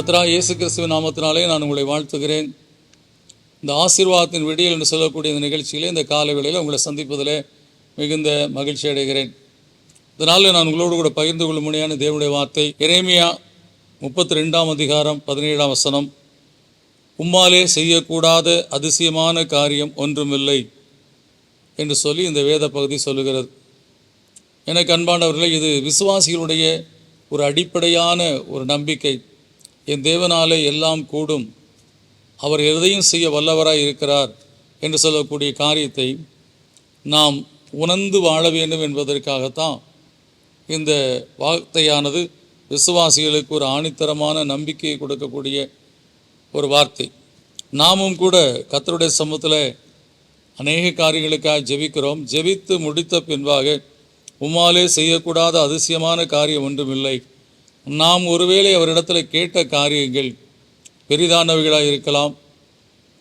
கத்ரா இயேசு கிறிஸ்துவ நாமத்தினாலே நான் உங்களை வாழ்த்துகிறேன். இந்த ஆசீர்வாதத்தின் விடியல் என்று சொல்லக்கூடிய இந்த நிகழ்ச்சியிலே இந்த காலை வேளையில் உங்களை சந்திப்பதில் மிகுந்த மகிழ்ச்சி அடைகிறேன். இதனால் நான் உங்களோடு கூட பகிர்ந்து கொள்ளும் முடியான தேவனுடைய வார்த்தை இறைமையா முப்பத்தி ரெண்டாம் அதிகாரம் பதினேழாம் வசனம். உம்மாலே செய்யக்கூடாத அதிசயமான காரியம் ஒன்றுமில்லை என்று சொல்லி இந்த வேத பகுதி சொல்லுகிறது. எனக்கு அன்பானவர்களே இது விசுவாசிகளுடைய ஒரு அடிப்படையான ஒரு நம்பிக்கை. என் தேவனாலே எல்லாம் கூடும். அவர் எதையும் செய்ய வல்லவராய் இருக்கிறார் என்று சொல்லக்கூடிய காரியத்தை நாம் உணர்ந்து வாழ வேண்டும் என்பதற்காகத்தான் இந்த வார்த்தையானது விசுவாசிகளுக்கு ஒரு ஆணித்தரமான நம்பிக்கையை கொடுக்கக்கூடிய ஒரு வார்த்தை. நாமும் கூட கத்தருடைய சமூகத்தில் அநேக காரியங்களுக்காக ஜெபிக்கிறோம். ஜெபித்து முடித்த பின்பாக உம்மாலே செய்யக்கூடாத அதிசயமான காரியம் ஒன்றுமில்லை. நாம் ஒருவேளை அவரிடத்தில் கேட்ட காரியங்கள் பெரிதானவைகளாக இருக்கலாம்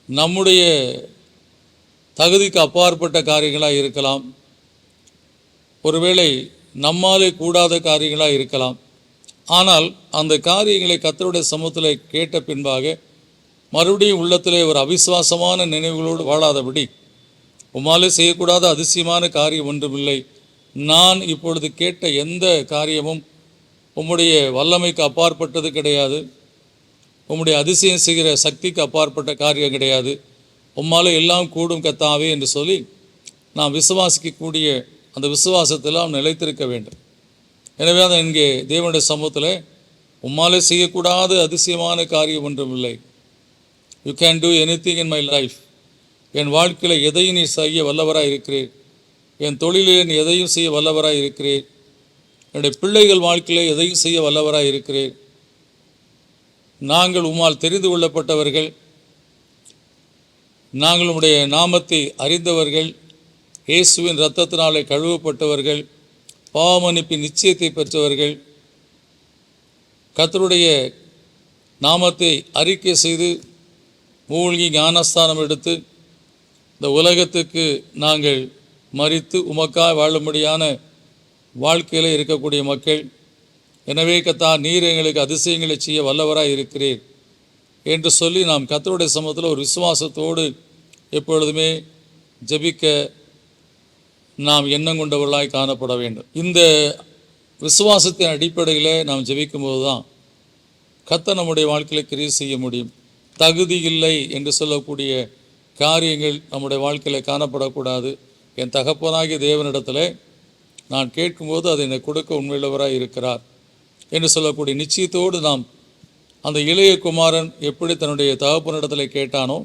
நம்முடைய தகுதிக்கு அப்பாற்பட்ட காரியங்களாக இருக்கலாம் ஒருவேளை நம்மாலே கூடாத காரியங்களாக இருக்கலாம். ஆனால் அந்த காரியங்களை கத்தருடைய சமூகத்தில் கேட்ட பின்பாக மறுபடியும் உள்ளத்திலே ஒரு அவிசுவாசமான நினைவுகளோடு வாழாதபடி உமாலே செய்யக்கூடாத அதிசயமான காரியம் ஒன்றுமில்லை. நான் இப்பொழுது கேட்ட எந்த காரியமும் உம்முடைய வல்லமைக்கு அப்பாற்பட்டது கிடையாது. உம்முடைய அதிசயம் செய்கிற சக்திக்கு அப்பாற்பட்ட காரியம் கிடையாது. உம்மால் எல்லாம் கூடும் கத்தாவே என்று சொல்லி நாம் விசுவாசிக்கக்கூடிய அந்த விசுவாசத்தில் நாம் நிலைத்திருக்க வேண்டும். எனவே அதை இங்கே தேவனுடைய சமூகத்தில் உம்மாலே செய்யக்கூடாத அதிசயமான காரியம் ஒன்றும் இல்லை. You can do anything in my life என் வாழ்க்கையில் எதையும் நீ செய்ய வல்லவராக இருக்கிறேன் என் தொழிலில் நீ எதையும் செய்ய வல்லவராக இருக்கிறேன் என்னுடைய பிள்ளைகள் வாழ்க்கையில் எதையும் செய்ய வல்லவராக இருக்கிறேன். நாங்கள் உம்மால் தெரிந்து கொள்ளப்பட்டவர்கள். நாங்கள் உடைய நாமத்தை அறிந்தவர்கள். இயேசுவின் இரத்தத்தினாலே கழுவப்பட்டவர்கள். பாவமன்னிப்பின் நிச்சயத்தை பெற்றவர்கள். கத்தருடைய நாமத்தை அறிக்கை செய்து மூழ்கி ஞானஸ்தானம் எடுத்து இந்த உலகத்துக்கு நாங்கள் மறித்து உமக்காய் வாழும்படியான வாழ்க்கையில் இருக்கக்கூடிய மக்கள் எனவே கத்தா நீர் எங்களுக்கு அதிசயங்களை செய்ய வல்லவராக இருக்கிறீர் என்று சொல்லி நாம் கத்தருடைய சமூகத்தில் ஒரு விசுவாசத்தோடு எப்பொழுதுமே ஜெபிக்க நாம் எண்ணம் கொண்டவர்களாய் காணப்பட வேண்டும். இந்த விசுவாசத்தின் அடிப்படையில் நாம் ஜெபிக்கும்போது தான் கத்த நம்முடைய வாழ்க்கையில் கிரியை செய்ய முடியும். தகுதி இல்லை என்று சொல்லக்கூடிய காரியங்கள் நம்முடைய வாழ்க்கையில் காணப்படக்கூடாது. என் தகப்பனாகிய தேவனிடத்தில் நான் கேட்கும்போது அதை எனக்கு கொடுக்க உண்மையுள்ளவராக இருக்கிறார் என்று சொல்லக்கூடிய நிச்சயத்தோடு நாம் அந்த இளைய குமாரன் எப்படி தன்னுடைய தகப்பனிடத்தில் கேட்டானோ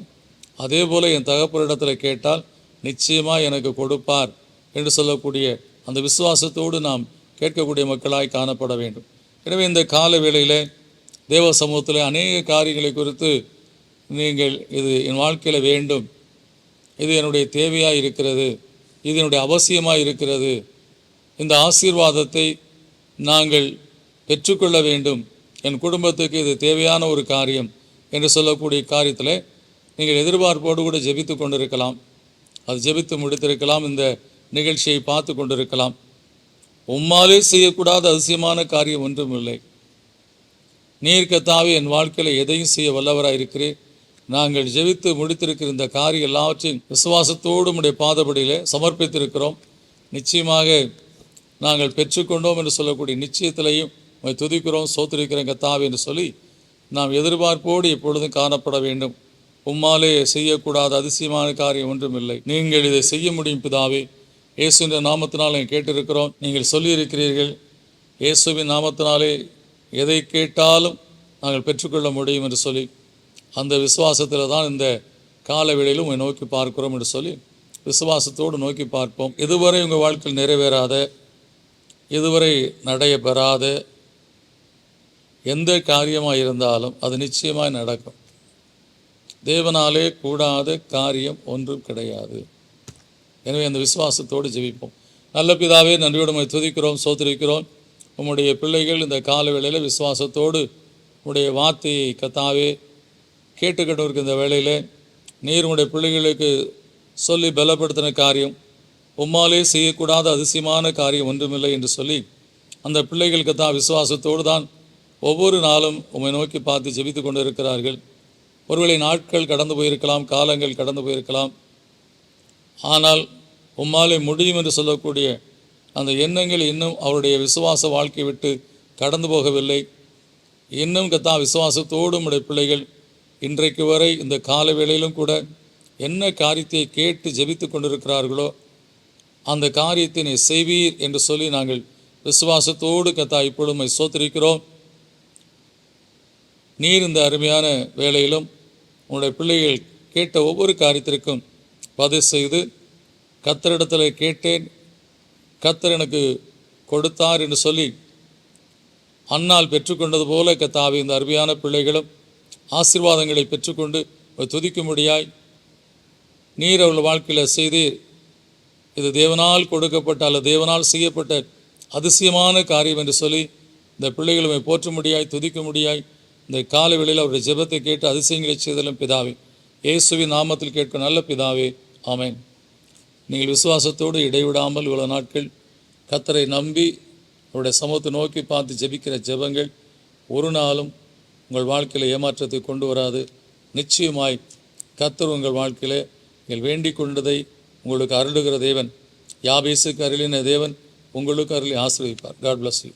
அதே போல் என் தகப்பனிடத்தில் கேட்டால் நிச்சயமாக எனக்கு கொடுப்பார் என்று சொல்லக்கூடிய அந்த விசுவாசத்தோடு நாம் கேட்கக்கூடிய மக்களாய் காணப்பட வேண்டும். எனவே இந்த கால வேளையில் தேவ சமூகத்தில் அநேக காரியங்களை குறித்து நீங்கள் இது என் வாழ்க்கையில் வேண்டும். இது என்னுடைய தேவையாக இருக்கிறது. இது என்னுடைய அவசியமாக இருக்கிறது. இந்த ஆசீர்வாதத்தை நாங்கள் பெற்றுக்கொள்ள வேண்டும். என் குடும்பத்துக்கு இது தேவையான ஒரு காரியம் என்று சொல்லக்கூடிய காரியத்தில் நீங்கள் எதிர்பார்ப்போடு கூட ஜெபித்து கொண்டிருக்கலாம். அது ஜெபித்து முடித்திருக்கலாம். இந்த நிகழ்ச்சியை பார்த்து கொண்டிருக்கலாம். உம்மாலே செய்யக்கூடாத அதிசயமான காரியம் ஒன்றும் இல்லை. நீர் கத்தாவே என் வாழ்க்கையில் எதையும் செய்ய வல்லவராக இருக்கிறேன் நாங்கள் ஜெபித்து முடித்திருக்கிற இந்த காரியம் எல்லாவற்றையும் விசுவாசத்தோடு உடைய பாதபடியில் சமர்ப்பித்திருக்கிறோம். நிச்சயமாக நாங்கள் பெற்றுக்கொண்டோம் என்று சொல்லக்கூடிய நிச்சயத்திலையும் உம்மை துதிக்கிறோம் சோத்திருக்கிறோம் கத்தாவே என்று சொல்லி நாம் எதிர்பார்ப்போடு எப்பொழுதும் காணப்பட வேண்டும். உம்மாலே செய்யக்கூடாத அதிசயமான காரியம் ஒன்றும் இல்லை நீங்கள் இதை செய்ய முடியும் பிதாவே. இயேசுவின் நாமத்தினாலே கேட்டிருக்கிறோம். நீங்கள் சொல்லியிருக்கிறீர்கள் இயேசுவின் நாமத்தினாலே எதை கேட்டாலும் நாங்கள் பெற்றுக்கொள்ள முடியும் என்று சொல்லி அந்த விசுவாசத்தில் தான் இந்த கால வேளையிலும் உங்களை நோக்கி பார்க்கிறோம் என்று சொல்லி விசுவாசத்தோடு நோக்கி பார்ப்போம். இதுவரை உங்கள் வாழ்க்கையில் நிறைவேறாத இதுவரை நடைபெறாத எந்த காரியமாக இருந்தாலும் அது நிச்சயமாக நடக்கும். தேவனாலே கூடாத காரியம் ஒன்றும் கிடையாது. எனவே அந்த விசுவாசத்தோடு ஜெபிப்போம். நல்ல பிதாவே நன்றியோடு துதிக்கிறோம் சோதரிக்கிறோம் உம்முடைய பிள்ளைகள் இந்த கால வேளையில் விசுவாசத்தோடு உம்முடைய வார்த்தையை கத்தாவே கேட்டுக்கிட்டு இந்த வேளையில் நீர் உம்முடைய பிள்ளைகளுக்கு சொல்லி பலப்படுத்தின காரியம் உம்மாலே செய்யக்கூடாத அதிசயமான காரியம் ஒன்றுமில்லை என்று சொல்லி அந்த பிள்ளைகளுக்கு தான் விசுவாசத்தோடு தான் ஒவ்வொரு நாளும் உம்மை நோக்கி பார்த்து ஜெபித்து கொண்டு இருக்கிறார்கள் ஒருவேளை நாட்கள் கடந்து போயிருக்கலாம் காலங்கள் கடந்து போயிருக்கலாம். ஆனால் உம்மாலே முடியும் என்று சொல்லக்கூடிய அந்த எண்ணங்கள் இன்னும் அவருடைய விசுவாச வாழ்க்கை விட்டு கடந்து போகவில்லை. இன்னும் கத்தா விசுவாசத்தோடு உடைய பிள்ளைகள் இன்றைக்கு வரை இந்த கால வேளையிலும் கூட என்ன காரியத்தை கேட்டு ஜெபித்து கொண்டிருக்கிறார்களோ அந்த காரியத்தை நீ செய்வீர் என்று சொல்லி நாங்கள் விசுவாசத்தோடு கத்தா இப்பொழுமை சோத்திருக்கிறோம். நீர் இந்த அருமையான வேலையிலும் உன்னுடைய பிள்ளைகள் கேட்ட ஒவ்வொரு காரியத்திற்கும் பதிவு செய்து கத்தரிடத்தில் கேட்டேன் கத்தர் எனக்கு கொடுத்தார் என்று சொல்லி அன்னால் பெற்றுக்கொண்டது போல கத்தாவி இந்த அருமையான பிள்ளைகளும் ஆசீர்வாதங்களை பெற்றுக்கொண்டு துதிக்கும்படியாய் நீர் அவள் வாழ்க்கையில் செய்து இது தேவனால் கொடுக்கப்பட்ட அல்லது தேவனால் செய்யப்பட்ட அதிசயமான காரியம் என்று சொல்லி இந்த பிள்ளைகளுமை போற்ற முடியாய் துதிக்க முடியாய் இந்த கால வேளையில் அவருடைய ஜெபத்தை கேட்டு அதிசயங்களை செய்தலும் பிதாவே. இயேசுவின் நாமத்தில் கேட்க நல்ல பிதாவே ஆமேன். நீங்கள் விசுவாசத்தோடு இடைவிடாமல் இவ்வளோ நாட்கள் கத்தரை நம்பி அவருடைய சமூகத்தை நோக்கி பார்த்து ஜெபிக்கிற ஜெபங்கள் ஒரு நாளும் உங்கள் வாழ்க்கையில் ஏமாற்றத்தை கொண்டு வராது. நிச்சயமாய் கத்தர் உங்கள் வாழ்க்கையிலே நீங்கள் வேண்டிக் கொண்டதை உங்களுக்கு அருளுகிற தேவன். யாபேசுக்கு அருளின தேவன் உங்களுக்கு அருளி ஆசிர்வதிப்பார். God bless you